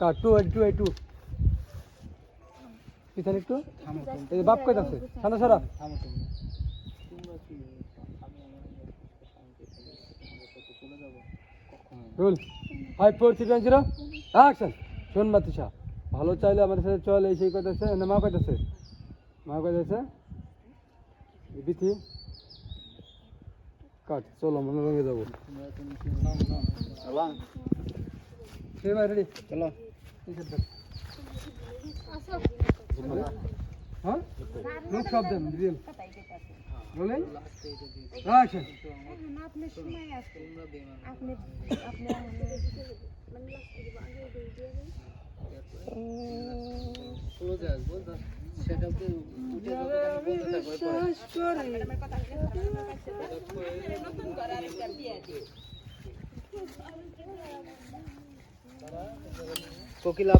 কাট two two two. পিছনে একটু? এই বাপ কই আছে সামনে সরা। Roll five four three zero action শোন বাতিশা ভালো চাইলে আমাদের সাথে চল এই সেই কইতেছে না মা কইতেছে? মা কইতেছে? বিথি? কাট চলো মনে রঙে যাব। চলো। সব দেন রিয়েল রোলিং অ্যাকশন আপনি সময় আছে আপনি আপনি কোকিলা